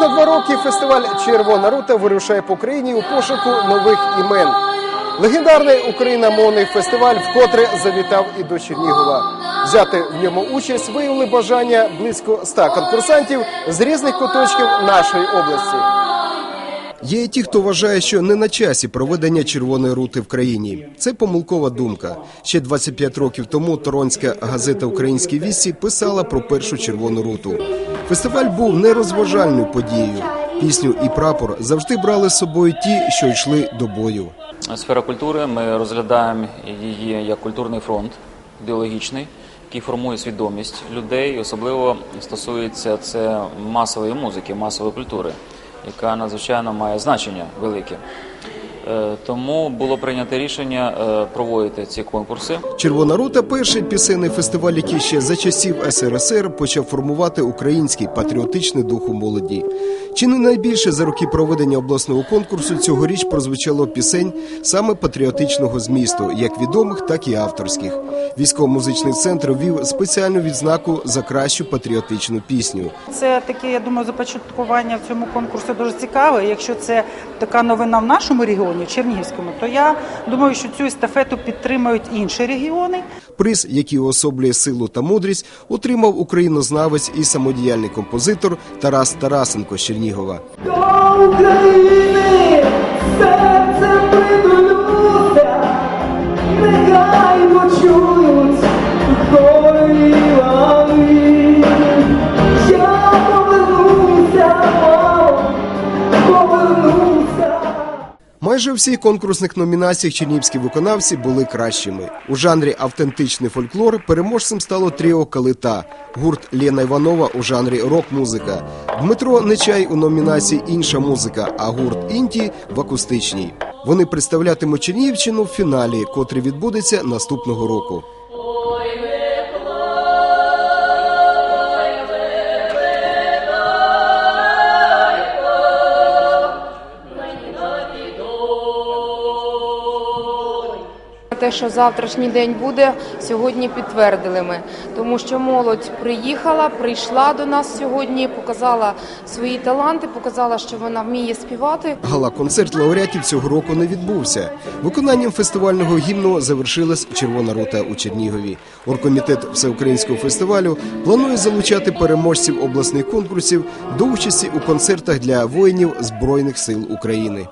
на два роки фестиваль Червона рута вирушає по країні у пошуку нових імен. Легендарний україномовний фестиваль вкотре завітав і до Чернігова. Взяти в ньому участь виявили бажання близько ста конкурсантів з різних куточків нашої області. Є і ті, хто вважає, що не на часі проведення червоної рути в країні. Це помилкова думка. Ще 25 років тому торонська газета Українські вісті писала про першу червону руту. Фестиваль був не розважальною подією. Пісню і прапор завжди брали з собою ті, що йшли до бою. Сфера культури ми розглядаємо її як культурний фронт ідеологічний, який формує свідомість людей. Особливо стосується це масової музики, масової культури, яка надзвичайно має значення велике. Е, Тому було прийнято рішення е, проводити ці конкурси. Червона рута перший пісенний фестиваль, який ще за часів СРСР почав формувати український патріотичний дух у молоді. Чи не найбільше за роки проведення обласного конкурсу цьогоріч прозвучало пісень саме патріотичного змісту, як відомих, так і авторських. Військово-музичний центр ввів спеціальну відзнаку за кращу патріотичну пісню. Це таке, я думаю, започаткування в цьому конкурсі дуже цікаве. Якщо це така новина в нашому регіоні, в Чернігівському, то я думаю, що цю естафету підтримають інші регіони. Приз, який уособлює силу та мудрість, отримав українознавець і самодіяльний композитор Тарас Тарасенко з Чернігова. До України Майже у всіх конкурсних номінаціях чернівські виконавці були кращими. У жанрі автентичний фольклор переможцем стало тріо Калита, гурт Лєна Іванова у жанрі рок-музика, Дмитро Нечай у номінації Інша музика, а гурт Інті в акустичній. Вони представлятимуть Чернігівщину в фіналі, котрий відбудеться наступного року. Те, що завтрашній день буде, сьогодні підтвердили ми, тому що молодь приїхала, прийшла до нас сьогодні, показала свої таланти, показала, що вона вміє співати. Гала-концерт лауреатів цього року не відбувся. Виконанням фестивального гімну завершилась Червона рота у Чернігові. Оргкомітет всеукраїнського фестивалю планує залучати переможців обласних конкурсів до участі у концертах для воїнів Збройних сил України.